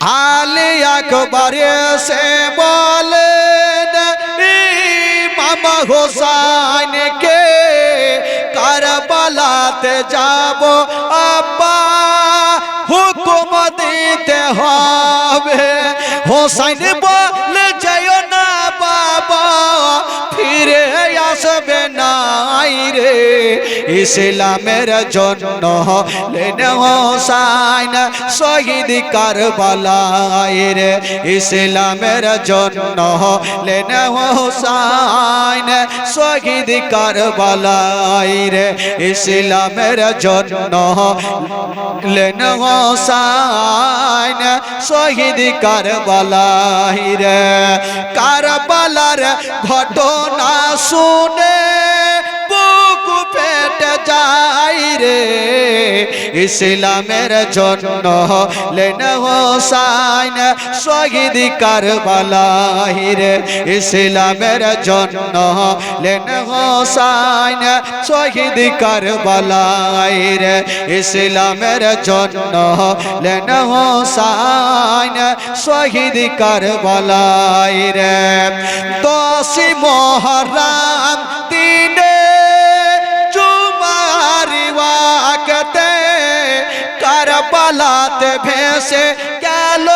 আলী আকবর সে বলেন মামা হোসাইনকে কারবালাতে যাব। আব্বা, হুকুম দিতে হবে। হোসাইন বলে যাইও ইসলামের জন্য লেন হোসাইন শহীদ কারবালায় রে। ইসলামের জন্য লেন হোসাইন শহীদ কারবালায় রে। ইসলামের জন্য লেন হোসাইন শহীদ কারবালায় রে। কারবালার ঘটনা শুনে যাই রে। ইসলামের জন্য লেন হোসাইন শহীদ কারবালাই রে। ইসলামের জন্য লেন হোসাইন শহীদ কারবালাই রে। ইসলামের জন্য লেন হোসাইন শহীদ কারবালাই রে। দশি মহরাম কারবালাতে ভেসে গেল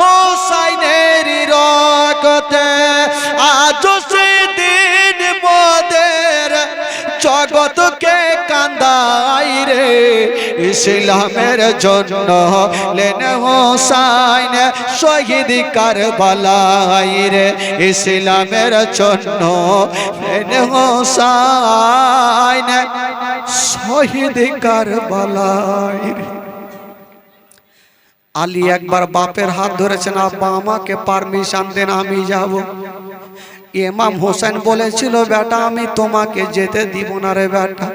হোসাইনের রকতে। আজ সেদিন মোদের জগতকে কান্দাই রে, ইসলামের জন্য লেন হোসাইন শহীদ কারবালাই রে, ইসলামের জন্য লেন হোসাইন শহীদ কারবালাই রে। আলী একবার বাপের হাত ধরেছেন, আব্বা, আমাকে পারমিশন দেন, আমি যাব। ইমাম হোসেন বলেছিল, বেটা, আমি তোমাকে যেতে দিব না রে বেটা।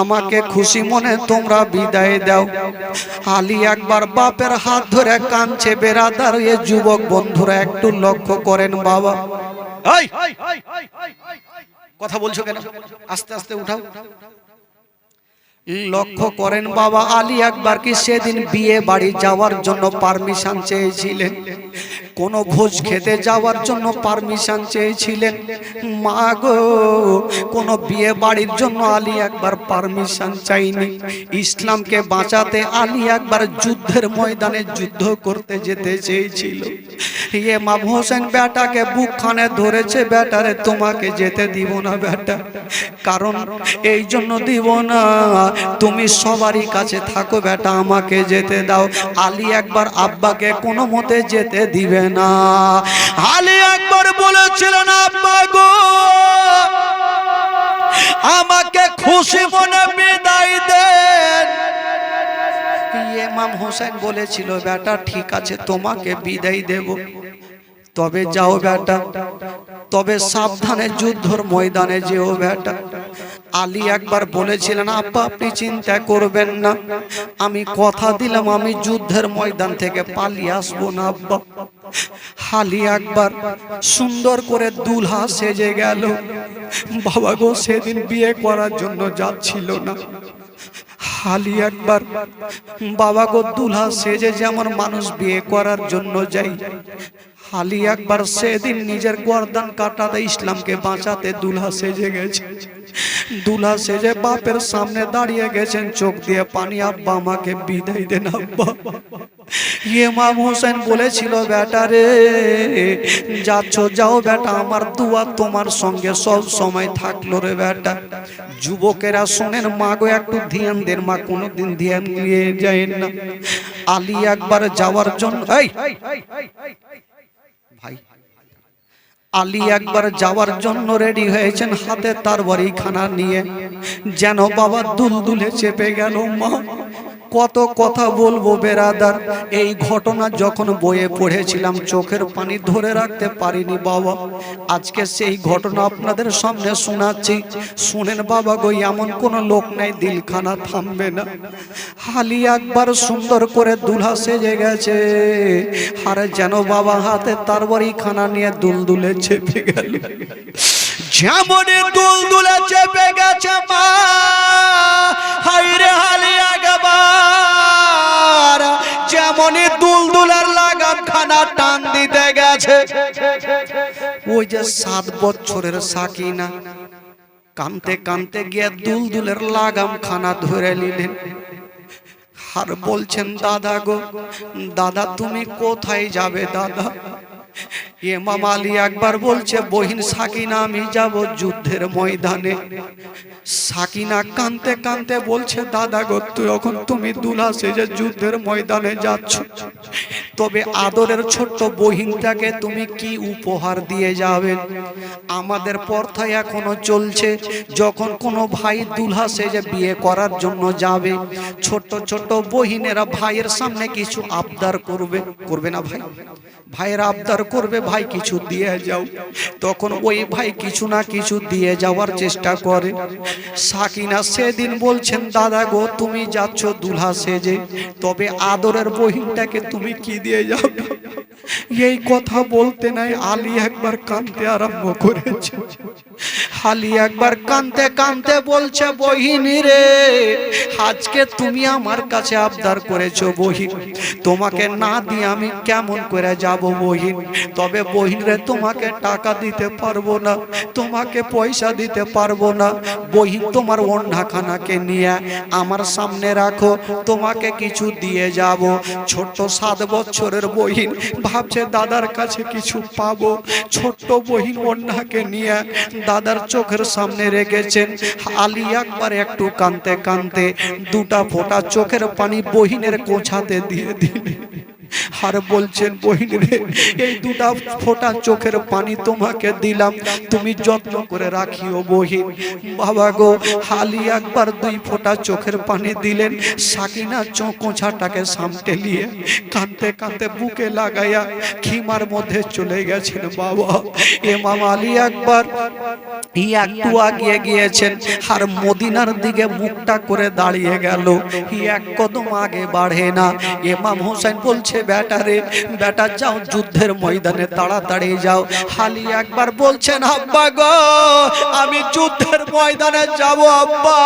আমাকে খুশি মনে তোমরা বিদায় দাও। আলী একবার বাপের হাত ধরে কাঁদছে, বেরাদার, এ যুবক বন্ধুরা, একটু লক্ষ্য করেন বাবা। কথা বলছো কেন? আস্তে আস্তে উঠাও। লক্ষ্য করেন বাবা আলী একবার কি সেদিন বিয়ে বাড়ি যাওয়ার জন্য পারমিশন চেয়েছিলেন? কোন ভোজ খেতে যাওয়ার জন্য পারমিশন চেয়েছিলেন? মা গো, কোন বিয়ে বাড়ির জন্য আলী একবার পারমিশন চাইনি। ইসলামকে বাঁচাতে আলী একবার যুদ্ধের ময়দানে যুদ্ধ করতে যেতে চেয়েছিল। ইয়ে মা হোসেন বেটাকে বুকখানে ধরেছে, বেটারে, তোমাকে যেতে দিব না, বেটা। কারণ, এই জন্য দিব না। তুমি সবারই কাছে থাকো বেটা, আমাকে যেতে দাও। আলী একবার আব্বাকে কোনো মতে যেতে দিবে না। আলী একবার বলেছিলেন আব্বা গো, আমাকে খুশি মনে বিদায় দেন। ইমাম হোসেন বলেছিল, বেটা, ঠিক আছে, তোমাকে বিদায় দেব। তবে যাও বেটা, তবে সাবধানে যুদ্ধর ময়দানে যেও বেটা। আলী একবার বলেছিলেন আব্বা আপনি চিন্তা করবেন না। আমি কথা দিলাম, আমি যুদ্ধের ময়দান থেকে পালিয়ে আসব না আব্বা হালি একবার সুন্দর করে দুলহা সেজে গেল। বাবা গো, সেদিন বিয়ে করার জন্য যাচ্ছিল না। হালি একবার, বাবা গো, দুলহা সেজে যেমন মানুষ বিয়ে করার জন্য যাই। হালি একবার, সেদিন নিজের গর্দান কাটাতে ইসলামকে বাঁচাতে দুলহা সেজে গেছে। দুলহা সেজে বাপের সামনে দাঁড়িয়ে গেছেন, চোখ দিয়ে পানি। আব্বা আমাকে বিদায় দেন, আব্বা। ইমাম হোসেন বলেছিল, বেটা রে, যাচ্ছ, যাও বেটা, আমার দুয়া তোমার সঙ্গে সব সময় থাকল রে বেটা। যুবকেরা শোনেন মা গো একটু ধ্যান দেন, মা, কোনোদিন ধ্যান দিয়ে যায় না। আলী একবার যাওয়ার জন্য ভাই আলী একবার যাওয়ার জন্য রেডি হয়েছেন হাতে তার বাড়ি খানা নিয়ে। যেন বাবা দুলদুলে চেপে গেল, মা কত কথা বলব, বেরাদার। এই ঘটনা যখন বইয়ে পড়েছিলাম, চোখের পানি ধরে রাখতে পারিনি বাবা। আজকে সেই ঘটনা আপনাদের সামনে শোনাচ্ছি। শুনেন বাবা গো, এমন কোন লোক নাই, দিলখানা থামবে না। হালি একবার সুন্দর করে দুলহা সেজে গেছে। আর যেন বাবা হাতে তার বাড়ি খানা নিয়ে দুলদুলে চেপে গেল। যেমনই দুল দুলে চেপে গেছে মা। হাইরে হালি আগবার যেমনই দুল দুলের লাগাম খানা টান দিতে গেছে। ওই যে সাত বছরের সাকিনা কানতে কানতে গিয়ে দুল দুলের লাগাম খানা ধরে নিলেন। আর বলছেন, দাদা গো, দাদা তুমি কোথায় যাবে, দাদা? এমাম আলী একবার বলছে, বহিন সাকিনা, আমি যাব যুদ্ধের ময়দানে। সাকিনা কানতে কানতে বলছে, দাদা গো এখন তুমি দুলা সেজে যুদ্ধের ময়দানে যাচ্ছ, তবে আদরের ছোট্ট বহিনটাকে তুমি কি উপহার দিয়ে যাবেন আমাদের পর্থায় এখনও চলছে, যখন কোনো ভাই দুলহা সেজে বিয়ে করার জন্য যাবে, ছোট্ট ছোট্ট বহিনেরা ভাইয়ের সামনে কিছু আবদার করবে করবে না ভাই? ভাইয়ের আবদার করবে, ভাই কিছু দিয়ে যাও। তখন ওই ভাই কিছু না কিছু দিয়ে যাওয়ার চেষ্টা করে। সাকিনা সেদিন বলছেন, দাদা গো, তুমি যাচ্ছ দুলহা সেজে। তবে আদরের বহিনটাকে তুমি কি দিয়ে যাবে এই কথা বলতে নাই, আলী একবার কাঁদতে আরম্ভ করেছে। আলী একবার কাঁদতে কাঁদতে বলছে, বহিনী রে, আজকে তুমি আমার কাছে আবদার করেছ বহিন। তোমাকে না দিয়ে আমি কেমন করে যাব বহিন? তবে বহিন রে, তোমাকে টাকা দিতে পারব না, তোমাকে পয়সা দিতে পারব না। বহিন, তোমার অন্যাখানাকে নিয়ে আমার সামনে রাখো, তোমাকে কিছু দিয়ে যাব। ছোট্ট সাত বছরের বহিন ভাবছে, দাদার কাছে কিছু পাবো। ছোট্ট বহিন অন্যাকে নিয়ে দাদার চোখের সামনে রেখেছেন। আলী একবার একটু কানতে কানতে দুটা ফোটা চোখের পানি বহিনের কোছাতে দিয়ে দিলেন। আর বলছেন, বহিন এই দুটা ফোঁটা চোখের পানি তোমাকে দিলাম। তুমি যত্ন করে রাখিও বহিন। বাবা গো, হালি একবার দুই ফোঁটা চোখের পানি দিলেন। সাকিনা চোঁকোছাটাকে সামটে নিয়ে কাঁদতে কাঁদতে বুকে লাগাইয়া খিমার মধ্যে চলে গেছেন। বাবা এমাম আলী একবার একটু আগিয়ে গিয়েছেন আর মদিনার দিকে মুখটা করে দাঁড়িয়ে গেল। এক কদম আগে বাড়ে না। এমাম হোসেন বলছে বেটা রে বেটা যাও যুদ্ধের ময়দানে তাড়াতাড়ি যাও। হালি একবার বলছেন, আব্বা গো, আমি যুদ্ধের ময়দানে যাব, আব্বা।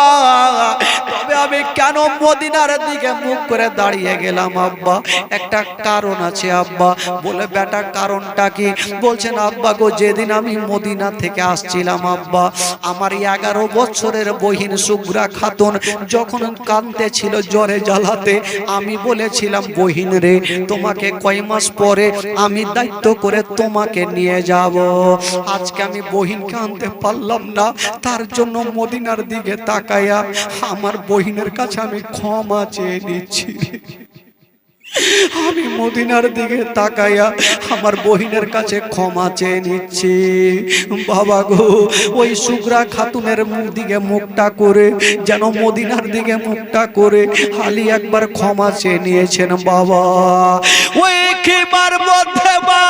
তবে আমি কেন মদিনার দিকে মুখ করে দাঁড়িয়ে গেলাম, আব্বা? একটা কারণ আছে, আব্বা। বলে বেটা কারণটা কি? বলছেন, আব্বা গো, যেদিন আমি মদিনা থেকে আসছিলাম, আব্বা, আমার এগারো বছরের বহিন সুগ্রা খাতুন যখন কানতে ছিল জ্বরে জ্বালাতে, আমি বলেছিলাম, বহিন রে তোমাকে কয় মাস পরে আমি দায়িত্ব করে তোমাকে নিয়ে যাব। আজকে আমি বহিনকে আনতে পারলাম না, তার জন্য মদিনার দিকে তাকাইয়া আমার বহিনের কাছে আমি ক্ষমা চেয়ে নিচ্ছি। আমি মদিনার দিকে তাকাইয়া আমার বহিনের কাছে ক্ষমা চেয়ে নিচ্ছি। বাবা গো, ওই সুগ্রা খাতুনের মুখ দিকে মুখটা করে, যেন মদিনার দিকে মুখটা করে হালি একবার ক্ষমা চেয়ে নিয়েছেন বাবা। ওই খিমার মধ্যে মা,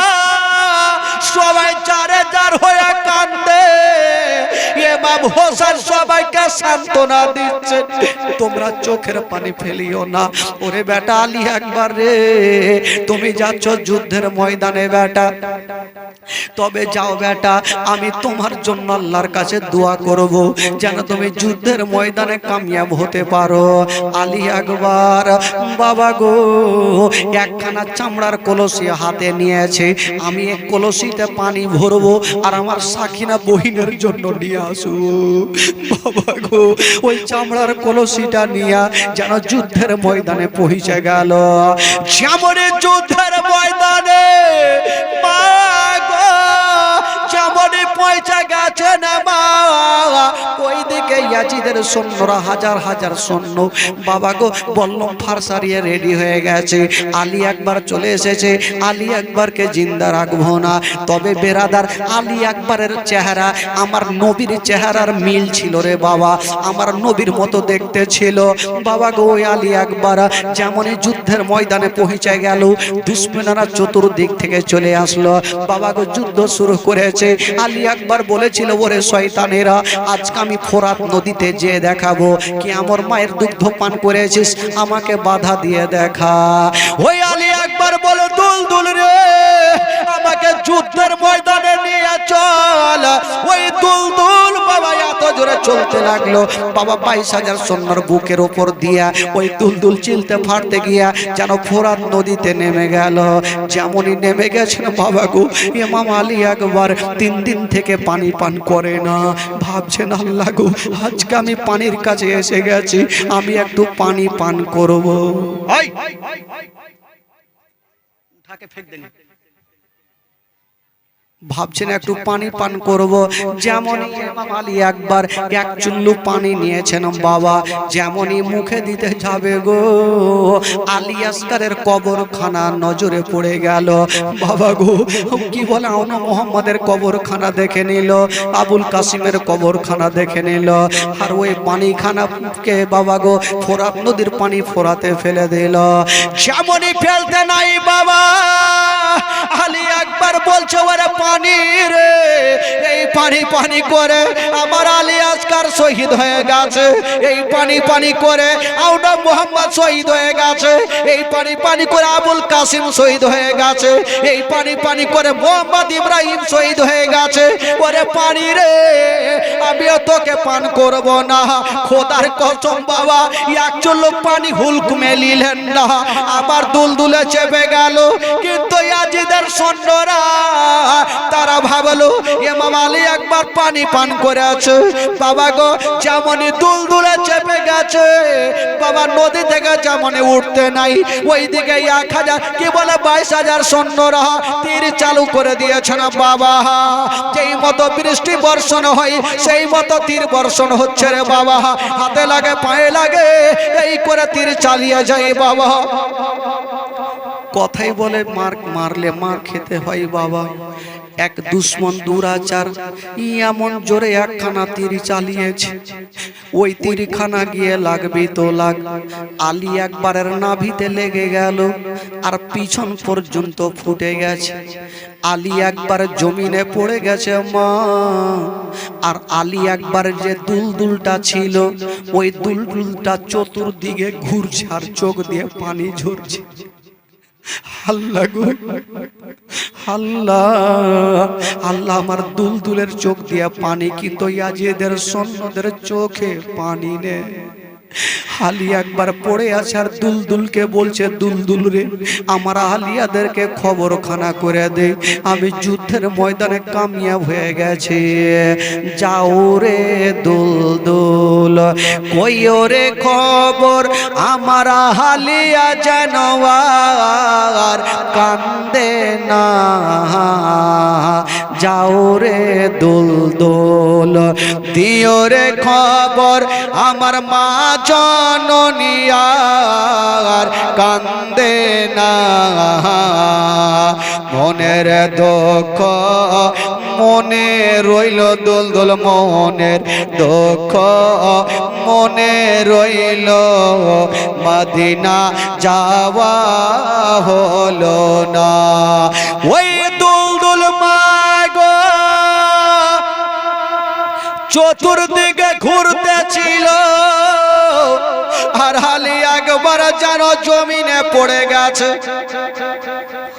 সবাই চারে চার হয়ে এমাম হোসেন সবাইকে সান্ত্বনা দিচ্ছে। তোমরা চোখের পানি ফেলিও না। ওরে বেটা আলী একবার রে। তুমি যাচ্ছ যুদ্ধের ময়দানে বেটা। তবে যাও বেটা, আমি তোমার জন্য আল্লাহর কাছে দোয়া করব, যেন তুমি যুদ্ধের ময়দানে কামিয়াব হতে পারো। আলী একবার বাবা গো, একখানা চামড়ার কলসি হাতে নিয়েছে, আমি এক কলসিতে পানি ভরবো আর আমার সাকিনা বহিনের জন্য নিয়ে আসু। বাবা গো, ওই চামড়ার কলসিটা নিয়ে যেন যুদ্ধের ময়দানে পৌঁছে গেল। যেমন যুদ্ধের ময়দানে পয়সা গেছে না মা ওই দিকে ইয়াজিদের সৈন্যরা হাজার হাজার সৈন্য। বাবা গো, বল্লম ফারসারিয়ে রেডি হয়ে গেছে। আলী একবার চলে এসেছে। আলী একবারকে জিন্দা রাখব না। তবে বেরাদার, আলী একবারের চেহারা, আমার নবীর চেহারার মিল ছিল রে বাবা। আমার নবীর মতো দেখতে ছিল। বাবা গো, ওই আলী একবার যেমনই যুদ্ধের ময়দানে পৌঁছে গেল, দুশ্মনারা চতুর্দিক থেকে চলে আসলো। বাবা গো, যুদ্ধ শুরু করেছে। আলী একবার বলেছিল, ওরে শয়তানেরা, আজকে আমি ফোরাত নদীতে যে দেখাবো। কি আমার মায়ের দুগ্ধ পান করেছিস? আমাকে বাধা দিয়ে দেখা। ওই আলী একবার বলো, দুল দুল রে চলতে লাগল। বাবা বাইশ হাজার সন্ন্যার বুকের ওপর দিয়া ওই দুলদুল চিলতে ফাড়তে গিয়া যেন ফোরাত নদীতে নেমে গেল। যেমনই নেমে গেছেন বাবা গো ইমাম আলী একবার তিন দিন থেকে পানি পান করে না। ভাবছেন আল্লাহ গো আজকে আমি পানির কাছে এসে গেছি আমি একটু পানি পান করব। ফেক দেন। ভাবছেন একটু পানি পান করব। যেমন ইমাম আলী একবার এক চুল্লু পানি নিয়েছেন বাবা যেমনই মুখে দিতে যাবে গো। আলী আসকারের কবরখানা নজরে পড়ে গেল। বাবা গো কি বলে আউনা মোহাম্মদের কবরখানা দেখে নিল। আবুল কাসিমের কবরখানা দেখে নিল। আর ওই পানিখানাকে বাবা গো ফোরাত নদীর পানি ফোরাতে ফেলে দিল। যেমনই ফেলতে নাই বাবা আলী একবার বলছে, ওরে পানি রে এই পানি পানি করে আমার আলী আজকার শহীদ হয়ে গেছে। এই পানি পানি করে আউনা মোহাম্মদ শহীদ হয়ে গেছে। এই পানি পানি করে আবুল কাসিম শহীদ হয়ে গেছে। এই পানি পানি করে মোহাম্মদ ইব্রাহিম শহীদ হয়ে গেছে। ওরে পানি রে, আমিও তোকে পান করব না। খোদার কসম বাবা, এক চুল্লুক পানি হুলক মেলিলেন না। আবার দুলদুলে চেপে গেল, কিন্তু ইয়াজিদের সৈন্যরা তারা ভাবলো ইমাম আলী একবার পানি পান করে আছে। বাবা গো, যেমনই দুলদুলে চেপে গেছে, বাবা নদী থেকে যেমনই উঠতে নাই ওই দিকে এক হাজার, কি বলে বাইশ হাজার সৈন্যরা তীর চালু করে দিয়েছে না বাবা? যেই মতো বৃষ্টি বর্ষণ হয়, সেই মতো তীর বর্ষণ হচ্ছে রে বাবা। হাতে লাগে, পায়ে লাগে, এই করে তীর চালিয়ে যায় বাবা। কথাই বলে, মার, মারলে মার খেতে হয় বাবা। এক দুশ্মন দুরাচার, ই এমন জোরে একখানা তীর চালিয়েছে। ওই তীরখানা গিয়ে লাগবে তো লাগ। আলী একবারের নাভিতে লেগে গেল, আর পিছন পর্যন্ত ফুটে গেছে। আলী একবার জমিনে পড়ে গেছে, মা। আর আলী একবার যে দুলদুলটা ছিল, ওই দুলদুলটা চতুর্দিকে ঘুরছে আর চোখ দিয়ে পানি ঝরছে। আল্লাহ গো। আল্লাহ আল্লাহ আমার দুলদুলের চোখ দিয়া পানি কিন্তু ইয়াজিদের সন্ন্যদের চোখে পানি নে। আলী একবার পড়ে আছে আর দুলদুলকে বলছে, দুলদুল রে, আমার আলিয়াদেরকে খবরখানা করে দে। আমি যুদ্ধের ময়দানে কামিয়াব হয়ে গেছে। যাও রে দুলদুল, কইও রে খবর, আমার হালিয়া জানোয়ার কান্দে না। যাও রে দুলদুল, দিও রে খবর, আমার মা জননিয়ার কান্দে না। মনের দুঃখ মনে রইল দোল দোল মনের দুঃখ মনে রইল। মদিনা যাওয়া হলো না। ওই দোল দোল মাগো, চতুর্দিকে ঘুরতেছিল আর জমিনে পড়ে গেছে।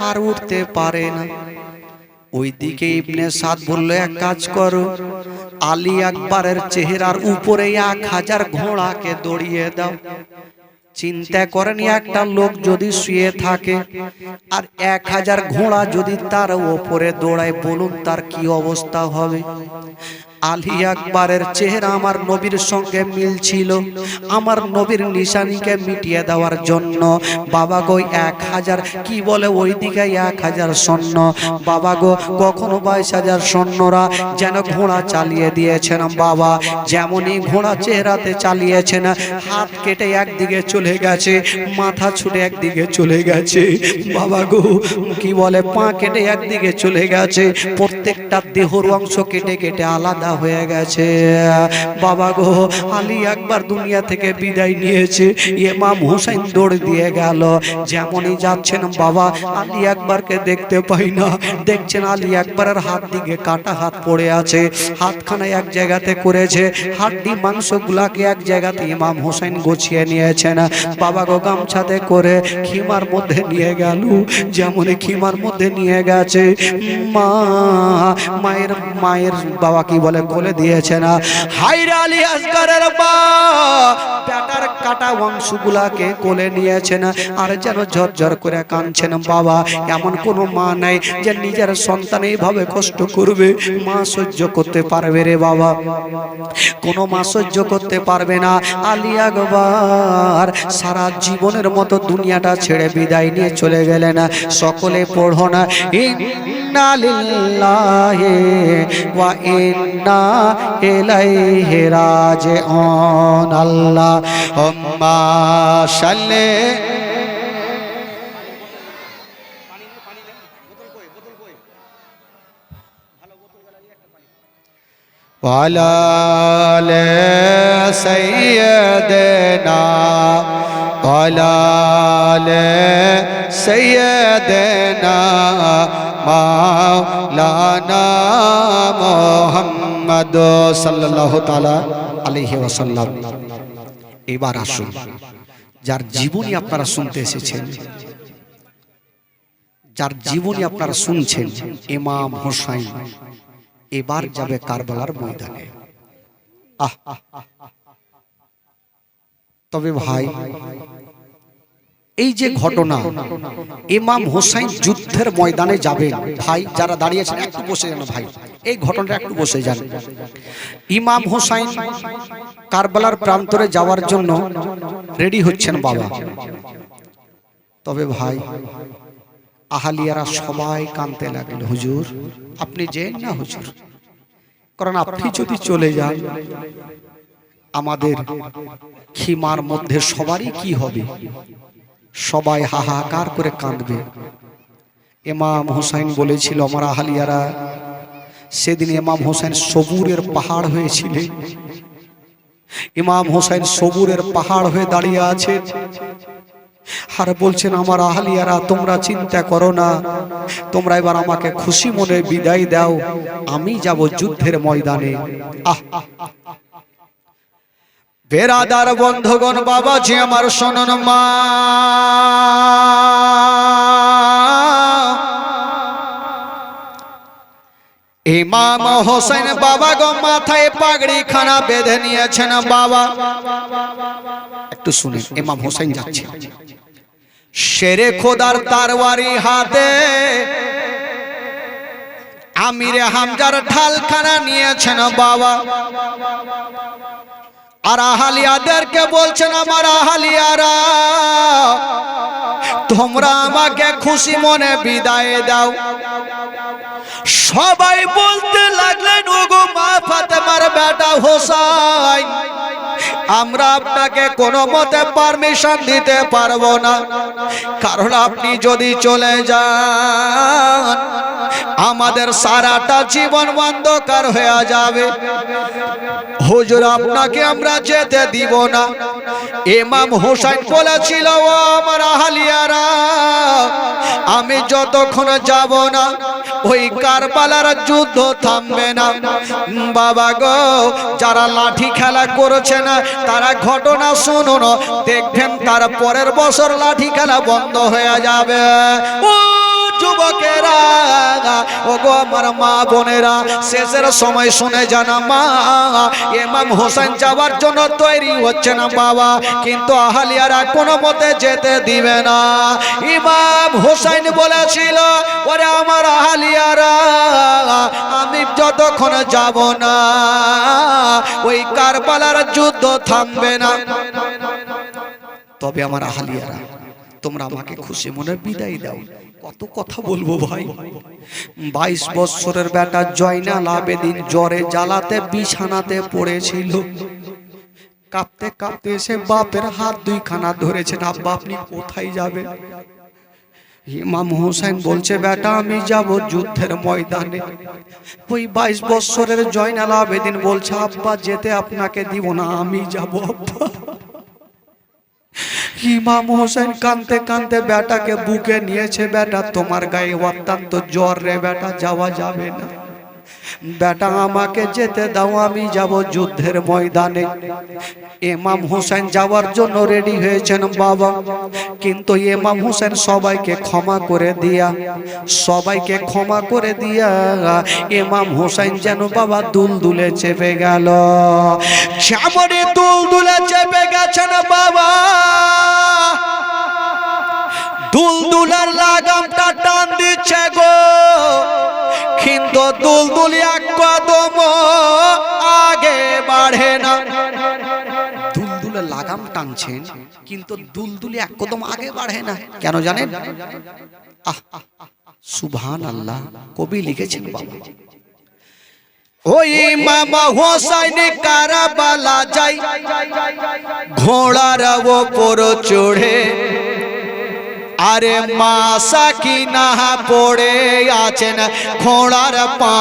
আর উঠতে পারে না। ওইদিকে ইবনে সাদ বলল, এক কাজ করো, আলী আকবরের চেহারার উপরে এক হাজার ঘোড়াকে দড়িয়ে দাও। চিন্তা করেন, একটা লোক যদি শুয়ে থাকে, আর এক হাজার ঘোড়া যদি তার ওপরে দৌড়ায়, বলুন তার কি অবস্থা হবে? আলী আকবরের চেহারা আমার নবীর সঙ্গে মিল ছিল। আমার নবীর নিশানিকে মিটিয়ে দেওয়ার জন্য। বাবা গো, এক হাজার, কি বলে ওই দিকে এক হাজার সৈন্য বাবা গো, কখনো বাইশ হাজার সৈন্যরা যেন ঘোড়া চালিয়ে দিয়েছেন। বাবা, যেমনই ঘোড়া চেহারাতে চালিয়েছেন, হাত কেটে একদিকে চলে গেছে, মাথা ছুটে একদিকে চলে গেছে। বাবা গো, কি বলে, পা কেটে একদিকে চলে গেছে। প্রত্যেকটা দেহর অংশ কেটে কেটে আলাদা হয়ে গেছে। বাবা গো, আলী একবার দুনিয়া থেকে বিদায় নিয়েছে। ইমাম হুসাইন দৌড় দিয়ে গেল। যেমনই যাচ্ছেন বাবা, আলী একবারকে দেখতে পাই না। দেখছেন আলী একবারের হাত দিকে কাটা হাত পড়ে আছে। হাতখানা এক জায়গাতে করেছে। হাড্ডি মাংসগুলাকে এক জায়গাতে ইমাম হোসেন গুছিয়ে নিয়েছেন। বাবা গো, গামছাতে করে খিমার মধ্যে নিয়ে গেল। যেমনই খিমার মধ্যে নিয়ে গেছে। মা, মায়ের মায়ের বাবা কি বলে? বলে কোলে দিয়েছে না। হাইরা আলী আসগারের বা বেটার কাটা অংশগুলাকে কোলে নিয়েছেন আর যেন ঝরঝর করে কাঁদছেন বাবা, এমন কোনো মা নাই যে নিজের সন্তান এইভাবে কষ্ট করবে। মা সহ্য করতে পারবে রে বাবা। কোনো মা সহ্য করতে পারবে না। আলী আকবর সারা জীবনের মতো দুনিয়াটা ছেড়ে বিদায় নিয়ে চলে গেলেন। সকলে পড়ো না, ইন্না লিল্লাহি ওয়া ইন্না ইলাইহি রাজিউন আল্লাহ হুম্মা সাল্লি وعلى آل سيدنا وعلى آل سيدنا مولانا محمد মোহাম্মদ সাল্লাহ তালা আলহি ওসাল্লাম এবার আসুন, যার জীবনী আপনারা শুনতে এসেছেন, যার জীবনী আপনারা শুনছেন, ইমাম হোসাইন, এবার যাবে কারবালার ময়দানে। আহ, তবে ভাই, এই যে ঘটনা, ইমাম হোসাইন যুদ্ধের ময়দানে যাবেন, ভাই, যারা দাঁড়িয়েছেন একটু বসে যেন ভাই। এই ঘটনাটা একটু বসে যান। ইমাম হোসাইন কারবালার প্রান্তরে যাওয়ার জন্য রেডি হচ্ছেন বাবা। তবে ভাই, আহালিয়ারা সবাই কানতে লাগল, হুজুর, আপনি যেন না হুজুর। কারণ আপনি যদি চলে যান, আমাদের খিমার মধ্যে সবারই কি হবে? সবাই হাহাকার করে কাঁদবে। ইমাম হোসাইন বলেছিল, আমার আহালিয়ারা সেদিন ইমাম হোসেন সবুরের পাহাড় হয়েছিলেন। ইমাম হোসেন সবুরের পাহাড় হয়ে দাঁড়িয়ে আছে। আর বলছেন, আমার আহালিয়ারা, তোমরা চিন্তা করো না। তোমরা এবার আমাকে খুশি মনে বিদায় দাও। আমি যাব যুদ্ধের ময়দানে। আহ বেরাদার বন্ধগণ, বাবাজি আমার শোনন মা। ইমাম হোসেন বাবা গো মাথায় পাগড়ি খানা বেঁধে নিয়েছেন বাবা। একটু শুনে ইমাম হোসেন যাচ্ছে। শেরে খোদার তারওয়ারি হাতে আমিরে হামজার ঢালখানা নিয়েছেন বাবা। আর আহালিয়াদেরকে বলছেন, আমার আহালিয়ারা, তোমরা আমাকে খুশি মনে বিদায় দাও। সবাই বলতে লাগলেন, ওগো মা ফাতেমার বেটা হোসাইন আমরা আপনাকে কোনো মতে পারমিশন দিতে পারব না। কারণ আপনি যদি চলে যান, আমাদের সারাটা জীবন অন্ধকার হয়ে যাবে। হুজুর, আপনাকে আমরা যেতে দিব না। ইমাম হোসেন বলেছিল, ও আমার আহালিয়ারা, আমি যতক্ষণ যাব না ওই কারবালার যুদ্ধ থামবে না। বাবা গো, যারা লাঠি খেলা করছে না, তারা ঘটনা শুনুন। দেখবেন তার পরের বছর লাঠি খেলা বন্ধ হয়ে যাবে। ও যুবকেরা ও গো আমার মা বোনেরা, শেষের সময় শুনে জানা মা, ইমাম হোসেন যাওয়ার জন্য তৈরি হচ্ছে না বাবা, কিন্তু আহালিয়ারা কোনো মতে যেতে দিবে না। ইমাম হোসেন বলেছিল, ওরে আমার আহালিয়ারা, আমি যতক্ষণ যাব না, ওই কারবালার যুদ্ধ থামবে না। তবে আমার আহালিয়ারা, তোমরা আমাকে খুশি মনে বিদায় দাও। কত কথা বলব ভাই? বাইশ বৎসরের বেটা জয়নাল আবেদিন জ্বরে জ্বালাতে, বিছানাতে পড়েছিল। কাঁপতে কাঁপতে এসে বাপের হাত দুইখানা ধরেছেন, আব্বা, আপনি কোথায় যাবেন? ইমাম হোসেন বলছে, বেটা, আমি যাব যুদ্ধের ময়দানে। ওই বাইশ বৎসরের জয়নাল আবেদিন বলছে, আব্বা, যেতে আপনাকে দিব না, আমি যাব, আব্বা। ইমাম হোসেন কানতে কানতে বেটাকে বুকে নিয়েছে, বেটা, তোমার গায়ে অত্যন্ত জ্বর রে, বেটা, যাওয়া যাবে না। বেটা, আমাকে যেতে দাও, আমি যাব যুদ্ধের ময়দানে। ইমাম হোসেন যাওয়ার জন্য রেডি হয়েছেন বাবা। কিন্তু ইমাম হোসেন সবাইকে ক্ষমা করে দিয়া, সবাইকে ক্ষমা করে দিয়া ইমাম হোসেন যেন বাবা দুল দুলে চেপে গেল। যেমনই দুল দুলে চেপে গেছেন বাবা। দুল দুলার লাগামটা টান দিচ্ছে গো। কিন্তু দুলদুলি এক কদম আগে বাড়ে না। দুলদুলের লাগাম টানছেন, কিন্তু দুলদুলি এক কদম আগে বাড়ে না। কেন জানেন? সুবহান আল্লাহ কবি লিখেছেন বাবা। ওই মামা হোসাইন কারাবালা যাই, ঘোড়ার ওপর চড়ে আরে মাসা কি না পড়ে আছেন খোঁড়ার পা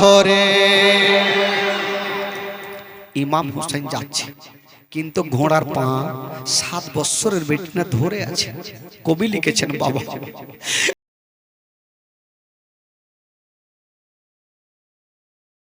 ধরে। ইমাম হোসেন যাচ্ছে, কিন্তু ঘোড়ার পা সাত বছরের বেটিনা ধরে আছে। কবি লিখেছেন বাবা